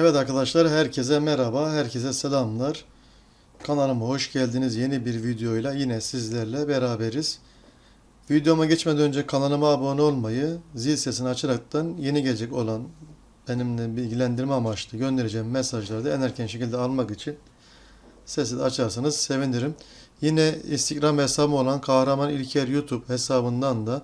Evet arkadaşlar herkese merhaba, herkese selamlar. Kanalıma hoş geldiniz. Yeni bir videoyla yine sizlerle beraberiz. Videoma geçmeden önce kanalıma abone olmayı, zil sesini açaraktan yeni gelecek olan benimle bilgilendirme amaçlı göndereceğim mesajları da en erken şekilde almak için sesi açarsanız sevinirim. Yine Instagram hesabım olan Kahraman İlker YouTube hesabından da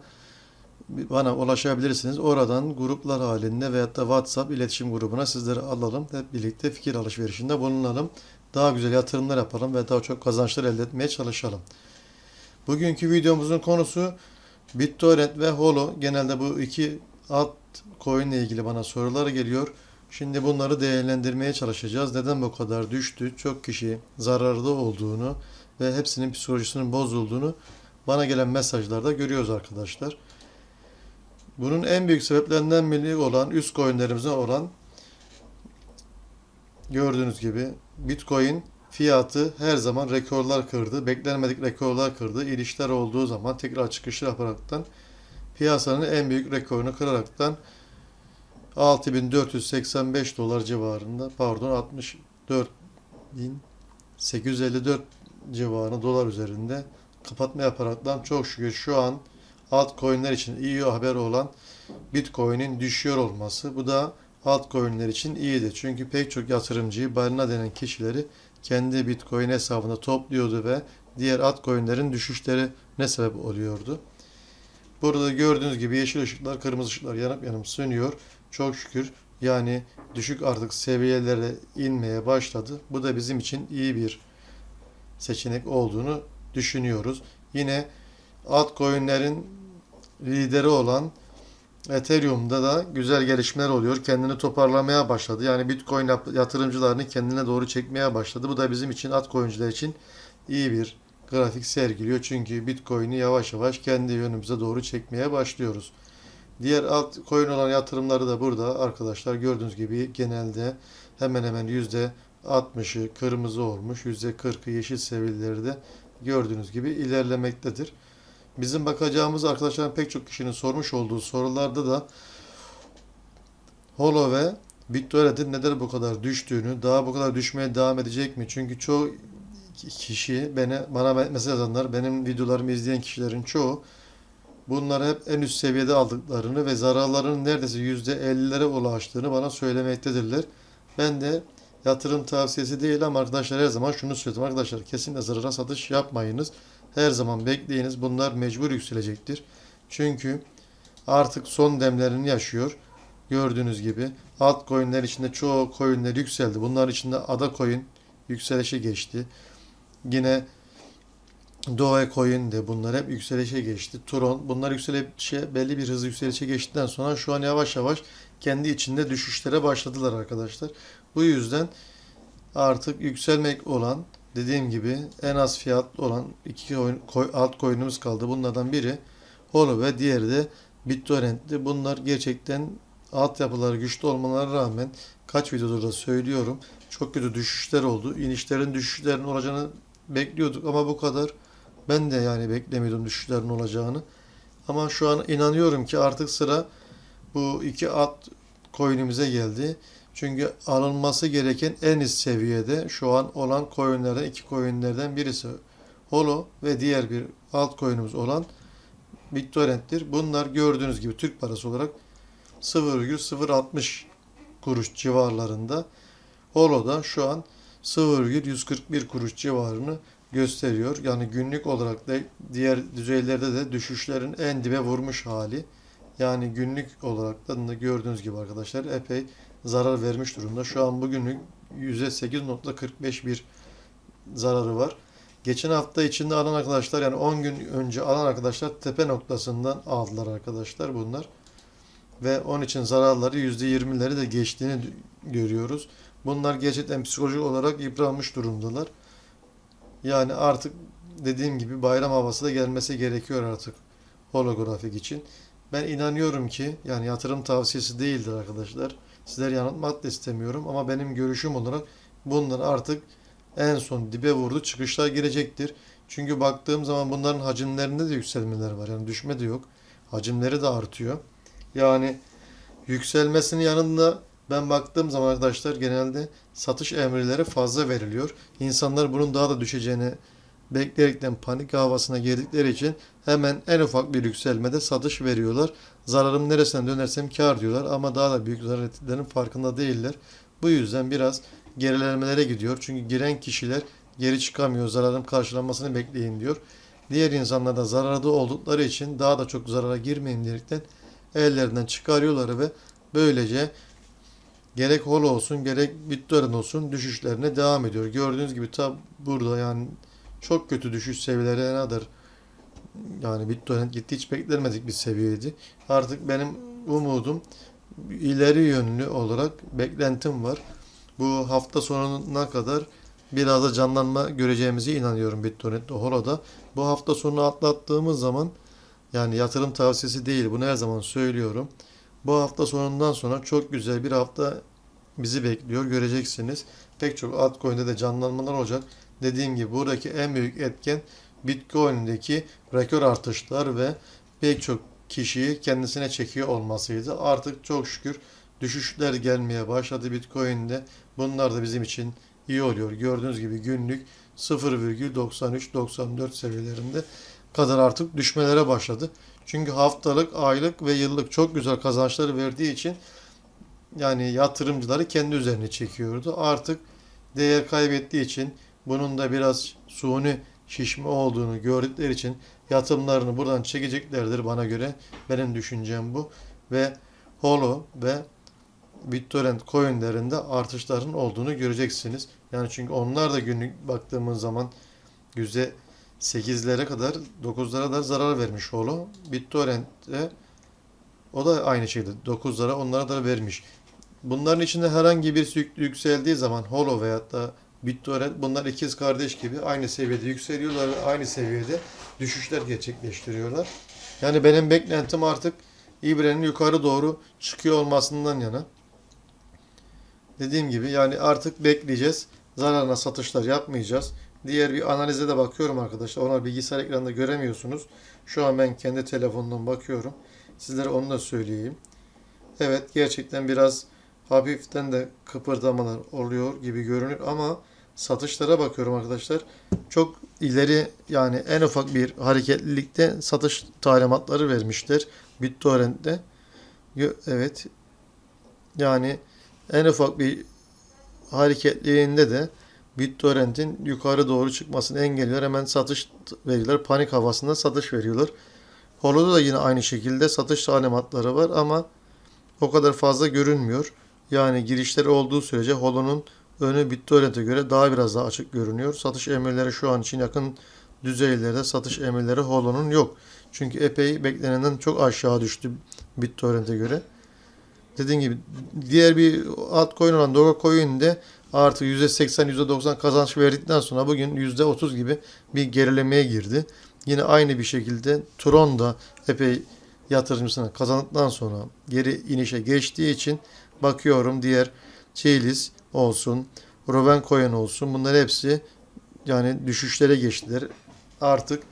bana ulaşabilirsiniz. Oradan gruplar halinde veyahut da WhatsApp iletişim grubuna sizleri alalım. Hep birlikte fikir alışverişinde bulunalım. Daha güzel yatırımlar yapalım ve daha çok kazançlar elde etmeye çalışalım. Bugünkü videomuzun konusu BitTorrent ve Holo. Genelde bu iki alt coin ile ilgili bana sorular geliyor. Şimdi bunları değerlendirmeye çalışacağız. Neden bu kadar düştü? Çok kişi zararda olduğunu ve hepsinin psikolojisinin bozulduğunu bana gelen mesajlarda görüyoruz arkadaşlar. Bunun en büyük sebeplerinden biri olan üst coinlerimizden olan gördüğünüz gibi Bitcoin fiyatı her zaman rekorlar kırdı. Beklenmedik rekorlar kırdı. İlişkiler olduğu zaman tekrar çıkışlar yaparaktan piyasanın en büyük rekorunu kıraraktan 6485 dolar civarında pardon 64854 civarında dolar üzerinde kapatma yaparaktan çok şükür şu an altcoin'ler için iyi haber olan Bitcoin'in düşüyor olması. Bu da altcoin'ler için iyiydi. Çünkü pek çok yatırımcıyı balina denen kişileri kendi Bitcoin hesabında topluyordu ve diğer altcoin'lerin düşüşleri ne sebep oluyordu. Burada gördüğünüz gibi yeşil ışıklar, kırmızı ışıklar yanıp yanıp sönüyor. Çok şükür yani düşük artık seviyelere inmeye başladı. Bu da bizim için iyi bir seçenek olduğunu düşünüyoruz. Yine altcoin'lerin lideri olan Ethereum'da da güzel gelişmeler oluyor. Kendini toparlamaya başladı. Yani Bitcoin yatırımcılarını kendine doğru çekmeye başladı. Bu da bizim için altcoin'ciler için iyi bir grafik sergiliyor. Çünkü Bitcoin'i yavaş yavaş kendi yönümüze doğru çekmeye başlıyoruz. Diğer altcoin olan yatırımları da burada arkadaşlar gördüğünüz gibi genelde hemen hemen %60'ı kırmızı olmuş, %40'ı yeşil seviyeleri de gördüğünüz gibi ilerlemektedir. Bizim bakacağımız arkadaşların pek çok kişinin sormuş olduğu sorularda da Holo ve BitTorrent'in neden bu kadar düştüğünü, daha bu kadar düşmeye devam edecek mi? Çünkü çoğu kişi bana, bana mesaj yazanlar, benim videolarımı izleyen kişilerin çoğu bunları hep en üst seviyede aldıklarını ve zararların neredeyse %50'lere ulaştığını bana söylemektedirler. Ben de yatırım tavsiyesi değil ama arkadaşlar her zaman şunu söyledim. Arkadaşlar kesinlikle zarara satış yapmayınız. Her zaman bekleyiniz. Bunlar mecbur yükselecektir. Çünkü artık son demlerini yaşıyor. Gördüğünüz gibi altcoin'ler içinde çoğu coin'ler yükseldi. Bunlar içinde Ada coin yükselişe geçti. Yine Dogecoin de bunlar hep yükselişe geçti. Tron bunlar yükselişe belli bir hızı yükselişe geçtikten sonra şu an yavaş yavaş kendi içinde düşüşlere başladılar arkadaşlar. Bu yüzden artık yükselmek olan dediğim gibi en az fiyatlı olan iki coin, altcoin'imiz kaldı. Bunlardan biri Holo ve diğeri de BitTorrent'ti. Bunlar gerçekten altyapıları güçlü olmalarına rağmen kaç videoda da söylüyorum. Çok kötü düşüşler oldu. İnişlerin düşüşlerin olacağını bekliyorduk ama bu kadar ben de yani beklemiyordum düşüşlerin olacağını. Ama şu an inanıyorum ki artık sıra bu iki alt coin'imize geldi. Çünkü alınması gereken en üst seviyede şu an olan coinlerden iki coinlerden birisi Holo ve diğer bir altcoin'imiz olan BitTorrent'tir. Bunlar gördüğünüz gibi Türk parası olarak 0,060 kuruş civarlarında. Holo da şu an 0,141 kuruş civarını gösteriyor. Yani günlük olarak da diğer düzeylerde de düşüşlerin en dibe vurmuş hali. Yani günlük olarak da gördüğünüz gibi arkadaşlar epey zarar vermiş durumda. Şu an bugünlük %8.45 bir zararı var. Geçen hafta içinde alan arkadaşlar yani 10 gün önce alan arkadaşlar tepe noktasından aldılar arkadaşlar bunlar. Ve onun için zararları %20'leri de geçtiğini görüyoruz. Bunlar gerçekten psikolojik olarak yıpranmış durumdalar. Yani artık dediğim gibi bayram havası da gelmesi gerekiyor artık holografik için. Ben inanıyorum ki yani yatırım tavsiyesi değildir arkadaşlar. Sizler yanıltmak da istemiyorum ama benim görüşüm olarak bunlar artık en son dibe vurdu çıkışlar girecektir. Çünkü baktığım zaman bunların hacimlerinde de yükselmeler var. Yani düşme de yok. Hacimleri de artıyor. Yani yükselmesinin yanında Ben baktığım zaman arkadaşlar genelde satış emirleri fazla veriliyor. İnsanlar bunun daha da düşeceğini bekleyerekten panik havasına girdikleri için hemen en ufak bir yükselmede satış veriyorlar. Zararım neresine dönersem kar diyorlar ama daha da büyük zarar ettiklerinin farkında değiller. Bu yüzden biraz gerilemelere gidiyor. Çünkü giren kişiler geri çıkamıyor. Zararın karşılanmasını bekleyin diyor. Diğer insanlar da zararda oldukları için daha da çok zarara girmeyin diyerekten ellerinden çıkarıyorlar ve böylece gerek hol olsun gerek BitTorrent olsun düşüşlerine devam ediyor. Gördüğünüz gibi tab burada yani çok kötü düşüş seviyelerine kadar yani BitTorrent gitti hiç beklenmedik bir seviyeydi. Artık benim umudum ileri yönlü olarak beklentim var. Bu hafta sonuna kadar biraz da canlanma göreceğimize inanıyorum BitTorrent'te Holo'da. Bu hafta sonu atlattığımız zaman yani yatırım tavsiyesi değil bunu her zaman söylüyorum. Bu hafta sonundan sonra çok güzel bir hafta bizi bekliyor göreceksiniz. Pek çok altcoin'de de canlanmalar olacak. Dediğim gibi buradaki en büyük etken Bitcoin'deki rekor artışlar ve pek çok kişiyi kendisine çekiyor olmasıydı. Artık çok şükür düşüşler gelmeye başladı Bitcoin'de. Bunlar da bizim için iyi oluyor. Gördüğünüz gibi günlük 0,93-94 seviyelerinde kadar artık düşmelere başladı. Çünkü haftalık, aylık ve yıllık çok güzel kazançları verdiği için yani yatırımcıları kendi üzerine çekiyordu. Artık değer kaybettiği için bunun da biraz suni şişme olduğunu gördükleri için yatırımlarını buradan çekeceklerdir bana göre. Benim düşüncem bu. Ve Holo ve BitTorrent coinlerinde artışların olduğunu göreceksiniz. Yani çünkü onlar da günlük baktığımız zaman yüzde 8'lere kadar 9'lara da zarar vermiş Holo. BitTorrent'e o da aynı şeydi. 9'lara onlara da vermiş. Bunların içinde herhangi bir yükseldiği zaman Holo veyahut da BitTorrent bunlar ikiz kardeş gibi aynı seviyede yükseliyorlar ve aynı seviyede düşüşler gerçekleştiriyorlar. Yani benim beklentim artık İbre'nin yukarı doğru çıkıyor olmasından yana. Dediğim gibi yani artık bekleyeceğiz. Zararına satışlar yapmayacağız. Diğer bir analize de bakıyorum arkadaşlar. Onlar bilgisayar ekranında göremiyorsunuz. Şu an ben kendi telefonumdan bakıyorum. Sizlere onu da söyleyeyim. Evet gerçekten biraz hafiften de kıpırdamalar oluyor gibi görünür ama satışlara bakıyorum arkadaşlar. Çok ileri yani en ufak bir hareketlilikte satış talimatları vermişler BitTorrent'te. Evet. Yani en ufak bir hareketliğinde de BitTorrent'in yukarı doğru çıkmasını engelliyor. Hemen satış veriyorlar. Panik havasında satış veriyorlar. Holo'da da yine aynı şekilde satış talimatları var ama o kadar fazla görünmüyor. Yani girişleri olduğu sürece Holo'nun önü BitTorrent'e göre daha biraz daha açık görünüyor. Satış emirleri şu an için yakın düzeylerde satış emirleri Holo'nun yok. Çünkü epey beklenenden çok aşağı düştü BitTorrent'e göre. Dediğim gibi diğer bir altcoin olan Dogecoin'de artı %80 %90 kazanç verdikten sonra bugün %30 gibi bir gerilemeye girdi. Yine aynı bir şekilde Tron da epey yatırımcısına kazandıktan sonra geri inişe geçtiği için bakıyorum diğer Chiliz olsun, Rovencoin olsun bunlar hepsi yani düşüşlere geçtiler. Artık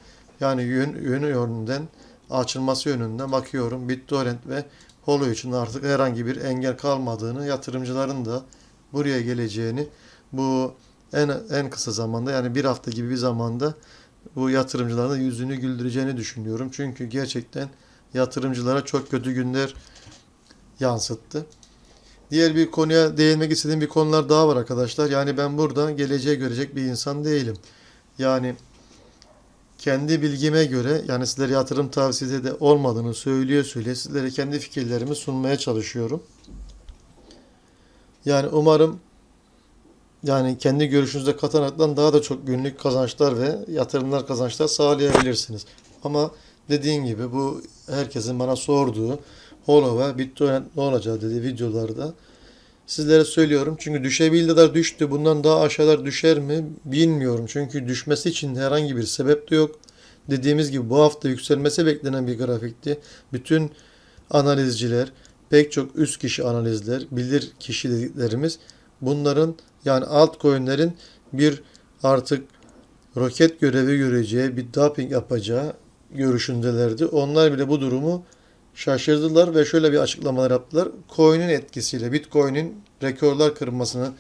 yani yön, yönü yönünden açılması yönünden bakıyorum BitTorrent ve Holo için artık herhangi bir engel kalmadığını, yatırımcıların da buraya geleceğini bu en en kısa zamanda yani bir hafta gibi bir zamanda bu yatırımcıların da yüzünü güldüreceğini düşünüyorum. Çünkü gerçekten yatırımcılara çok kötü günler yansıttı. Diğer bir konuya değinmek istediğim bir konular daha var arkadaşlar. Yani ben burada geleceği görecek bir insan değilim. Yani kendi bilgime göre yani sizlere yatırım tavsiyesi de olmadığını söylüyor söylüyor. Sizlere kendi fikirlerimi sunmaya çalışıyorum. Yani umarım yani kendi görüşünüze kataraktan daha da çok günlük kazançlar ve yatırımlar kazançlar sağlayabilirsiniz. Ama dediğim gibi bu herkesin bana sorduğu Holo ve BitTorrent ne olacağı dediği videolarda sizlere söylüyorum. Çünkü düşebildiler düştü. Bundan daha aşağılar düşer mi bilmiyorum. Çünkü düşmesi için herhangi bir sebep de yok. Dediğimiz gibi bu hafta yükselmesi beklenen bir grafikti. Bütün analizciler, pek çok üst kişi analizler, bilir kişi dediklerimiz bunların yani altcoin'lerin bir artık roket görevi göreceği, bir dumping yapacağı görüşündelerdi. Onlar bile bu durumu şaşırdılar ve şöyle bir açıklamalar yaptılar. Coin'in etkisiyle Bitcoin'in rekorlar kırmasını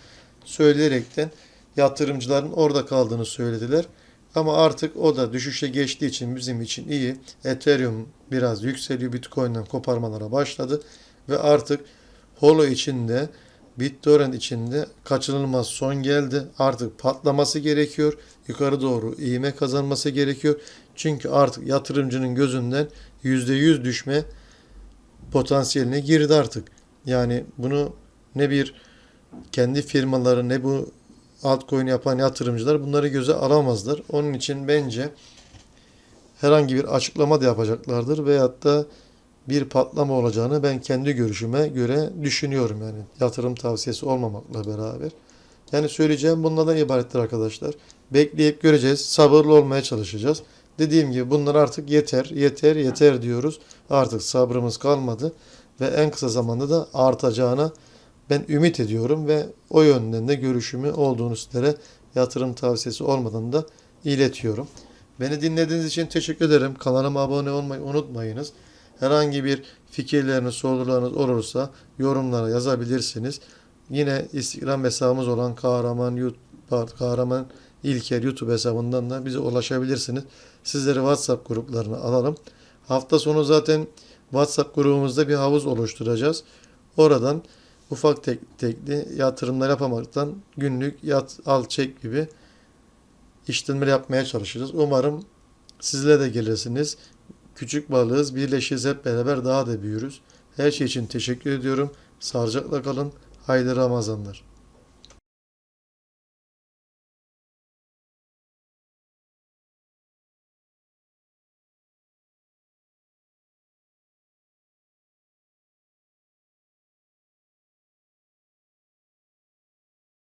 söyleyerekten yatırımcıların orada kaldığını söylediler. Ama artık o da düşüşe geçtiği için bizim için iyi. Ethereum biraz yükseliyor. Bitcoin'den koparmalara başladı. Ve artık Holo içinde BitTorrent içinde kaçınılmaz son geldi. Artık patlaması gerekiyor. Yukarı doğru iğme kazanması gerekiyor. Çünkü artık yatırımcının gözünden %100 düşme potansiyeline girdi artık. Yani bunu ne bir kendi firmaları ne bu altcoin yapan yatırımcılar bunları göze alamazlar. Onun için bence herhangi bir açıklama da yapacaklardır veyahut da bir patlama olacağını ben kendi görüşüme göre düşünüyorum yani yatırım tavsiyesi olmamakla beraber. Yani söyleyeceğim bunlardan ibarettir arkadaşlar. Bekleyip göreceğiz. Sabırlı olmaya çalışacağız. Dediğim gibi bunlar artık yeter, yeter, yeter diyoruz. Artık sabrımız kalmadı ve en kısa zamanda da artacağına ben ümit ediyorum ve o yönden de görüşümü olduğunu sizlere yatırım tavsiyesi olmadan da iletiyorum. Beni dinlediğiniz için teşekkür ederim. Kanalıma abone olmayı unutmayınız. Herhangi bir fikirleriniz, sorularınız olursa yorumlara yazabilirsiniz. Yine Instagram hesabımız olan Kahraman Kahraman İlker YouTube hesabından da bize ulaşabilirsiniz. Sizleri WhatsApp gruplarına alalım. Hafta sonu zaten WhatsApp grubumuzda bir havuz oluşturacağız. Oradan ufak tek, tekli yatırımlar yapamaktan günlük yat al çek gibi işlemler yapmaya çalışacağız. Umarım sizle de gelirsiniz. Küçük balığız, birleşiriz hep beraber daha da büyürüz. Her şey için teşekkür ediyorum. Sağlıcakla kalın. Hayırlı Ramazanlar.